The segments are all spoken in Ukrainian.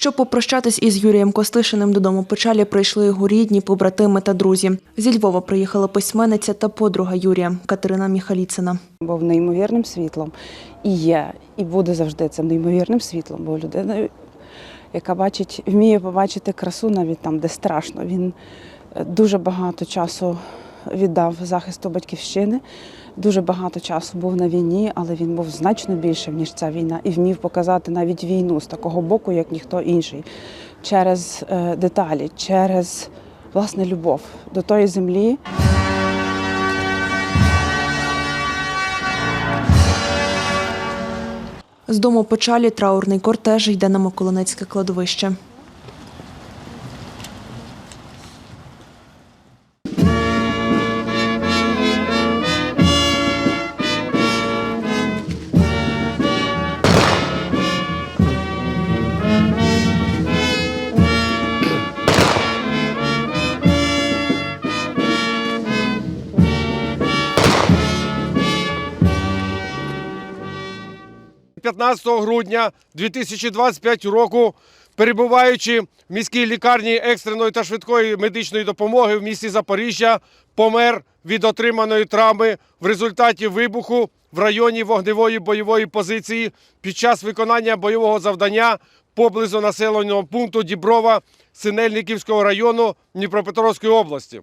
Щоб попрощатись із Юрієм Костишиним додому печалі прийшли його рідні, побратими та друзі. Зі Львова приїхала письменниця та подруга Юрія Катерина Міхаліцина. був неймовірним світлом і є, і буде завжди цим неймовірним світлом, бо людина, яка бачить, вміє побачити красу навіть там, де страшно. Він е, дуже багато часу віддав захисту батьківщини, дуже багато часу був на війні, але він був значно більшим, ніж ця війна, і вмів показати навіть війну з такого боку, як ніхто інший, через е, деталі, через власне любов до тої землі. З дому печалі траурний кортеж йде на Миколинецьке кладовище. – 15 грудня 2025 року, перебуваючи в міській лікарні екстреної та швидкої медичної допомоги в місті Запоріжжя, помер від отриманої травми в результаті вибуху в районі вогневої бойової позиції під час виконання бойового завдання поблизу населеного пункту Діброва Синельниківського району Дніпропетровської області.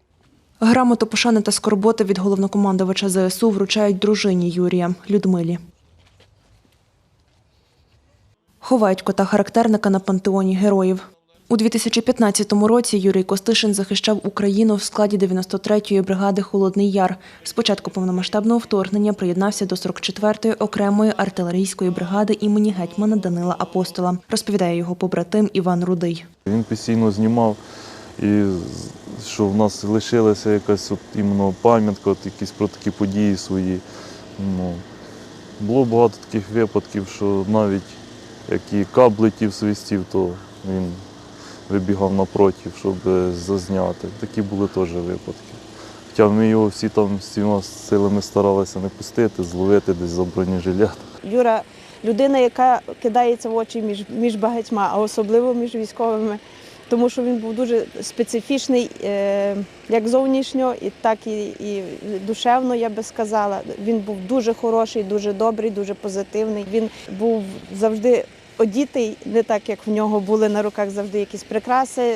Грамоту пошани та скорботи від головнокомандувача ЗСУ вручають дружині Юрія Людмилі. Ховають кота характерника на пантеоні героїв. У 2015 році Юрій Костишин захищав Україну в складі 93-ї бригади Холодний Яр. З початку повномасштабного вторгнення приєднався до 44-ї окремої артилерійської бригади імені гетьмана Данила Апостола, розповідає його побратим Іван Рудий. Він постійно знімав, і що в нас лишилася якась от іменно пам'ятка, от якісь про такі події свої. Ну, було багато таких випадків, що навіть як і летів свистів, то він вибігав напротив, щоб зазняти. Такі були теж випадки. Хоча ми його всі там всіма силами старалися не пустити, зловити десь за бронежилет. Юра людина, яка кидається в очі між, між багатьма, а особливо між військовими, тому що він був дуже специфічний, е, як зовнішньо, і так і, і душевно, я би сказала. Він був дуже хороший, дуже добрий, дуже позитивний. Він був завжди. Одітий не так, як в нього були на руках завжди якісь прикраси,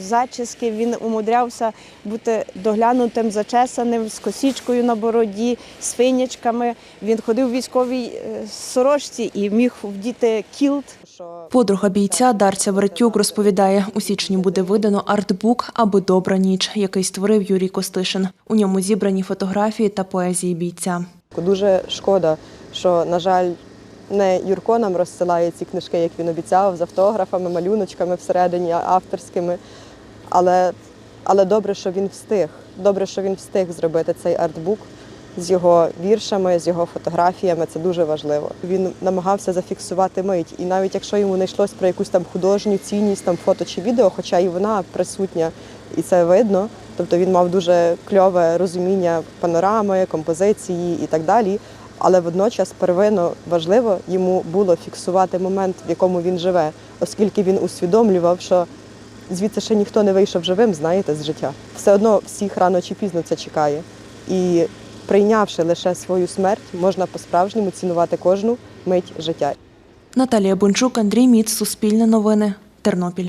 зачіски. Він умудрявся бути доглянутим, зачесаним, з косічкою на бороді, з финячками. Він ходив у військовій е, сорочці і міг вдіти кілт. Подруга бійця Дарця Веретюк розповідає, у січні буде видано артбук Аби добра ніч, який створив Юрій Костишин. У ньому зібрані фотографії та поезії бійця. Дуже шкода, що, на жаль, не Юрко нам розсилає ці книжки, як він обіцяв, з автографами, малюночками всередині, авторськими. Але, але добре, що він встиг. Добре, що він встиг зробити цей артбук з його віршами, з його фотографіями. Це дуже важливо. Він намагався зафіксувати мить. І навіть якщо йому не йшлось про якусь там художню цінність, там фото чи відео, хоча і вона присутня, і це видно. Тобто він мав дуже кльове розуміння панорами, композиції і так далі. Але водночас первинно важливо йому було фіксувати момент, в якому він живе, оскільки він усвідомлював, що звідси ще ніхто не вийшов живим, знаєте, з життя. Все одно всіх рано чи пізно це чекає. І прийнявши лише свою смерть, можна по-справжньому цінувати кожну мить життя. Наталія Бончук, Андрій Міц, Суспільне новини, Тернопіль.